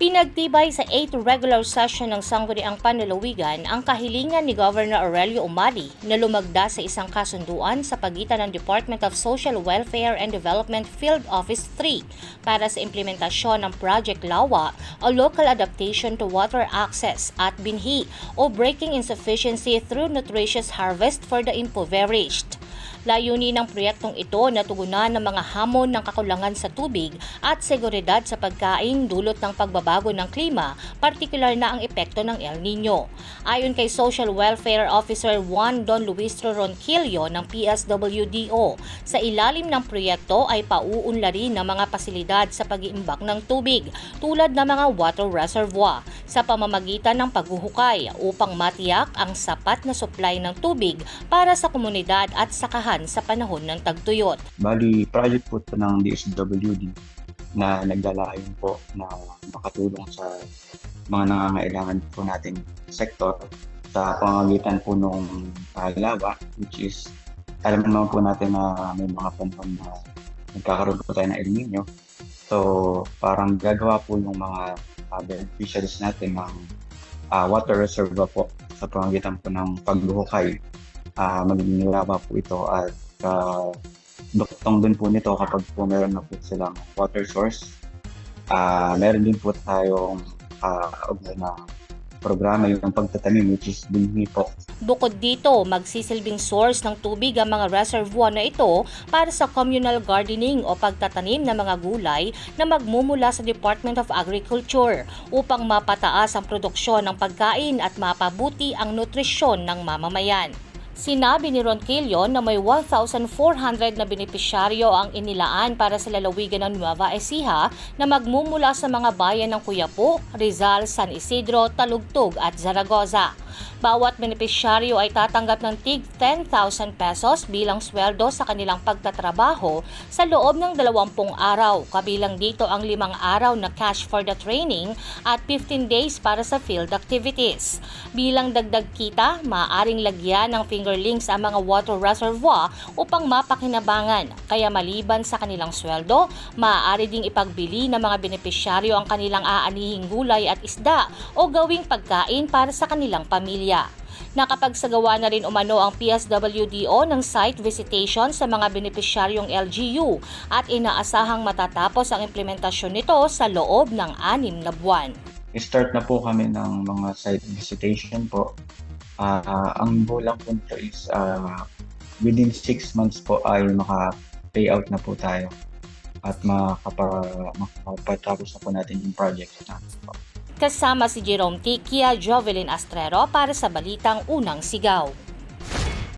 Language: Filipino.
Pinagtibay sa 8th regular session ng Sangguniang Panlalawigan ang kahilingan ni Governor Aurelio Umali na lumagda sa isang kasunduan sa pagitan ng Department of Social Welfare and Development Field Office 3 para sa implementasyon ng Project Lawa o Local Adaptation to Water Access at Binhi o Breaking Insufficiency Through Nutritious Harvest for the Impoverished. Layunin ng proyektong ito na tugunan ng mga hamon ng kakulangan sa tubig at seguridad sa pagkain dulot ng pagbabago ng klima, partikular na ang epekto ng El Nino. Ayon kay Social Welfare Officer Juan Don Luis Ronquillo ng PSWDO, sa ilalim ng proyekto ay pauunlarin ng mga pasilidad sa pag-iimbak ng tubig tulad ng mga water reservoir sa pamamagitan ng paghuhukay upang matiyak ang sapat na supply ng tubig para sa komunidad at sakahan sa panahon ng tagtuyot. Bali, project po ito ng DSWD na naglalayon po na makatulong sa mga nangangailangan po nating sektor sa pamamagitan po ng lawa, which is alam naman po natin na may mga panahon na nagkakaroon po tayo ng El Nino. So, parang gagawa po yung mga uh, beneficiaries natin ng uh, water reservoir po sa pamamagitan po ng pagbuhukay uh, magiging laba po ito at uh, duktong din po nito kapag po meron na po silang water source. Uh, meron din po tayong uh, na programa yung pagtatanim which is binhi po. Bukod dito, magsisilbing source ng tubig ang mga reservoir na ito para sa communal gardening o pagtatanim ng mga gulay na magmumula sa Department of Agriculture upang mapataas ang produksyon ng pagkain at mapabuti ang nutrisyon ng mamamayan. Sinabi ni Ronquillo na may 1,400 na benepisyaryo ang inilaan para sa lalawigan ng Nueva Ecija na magmumula sa mga bayan ng Cuyapo, Rizal, San Isidro, Talugtog at Zaragoza. Bawat benepisyaryo ay tatanggap ng tig 10,000 pesos bilang sweldo sa kanilang pagtatrabaho sa loob ng 20 araw, kabilang dito ang limang araw na cash for the training at 15 days para sa field activities. Bilang dagdag kita, maaaring lagyan ng fingerlings ang mga water reservoir upang mapakinabangan, kaya maliban sa kanilang sweldo, maaari ding ipagbili ng mga benepisyaryo ang kanilang aanihing gulay at isda o gawing pagkain para sa kanilang pamilya. Nakapagsagawa na rin umano ang PSWDO ng site visitation sa mga benepisyaryong LGU at inaasahang matatapos ang implementasyon nito sa loob ng anim na buwan. Start na po kami ng mga site visitation po. Uh, ang goal lang po is uh, within 6 months po ay maka-payout na po tayo at makapa, makapatapos na po natin yung project natin po. Kasama si Jerome Tikia, Jovelyn Astrero para sa Balitang Unang Sigaw.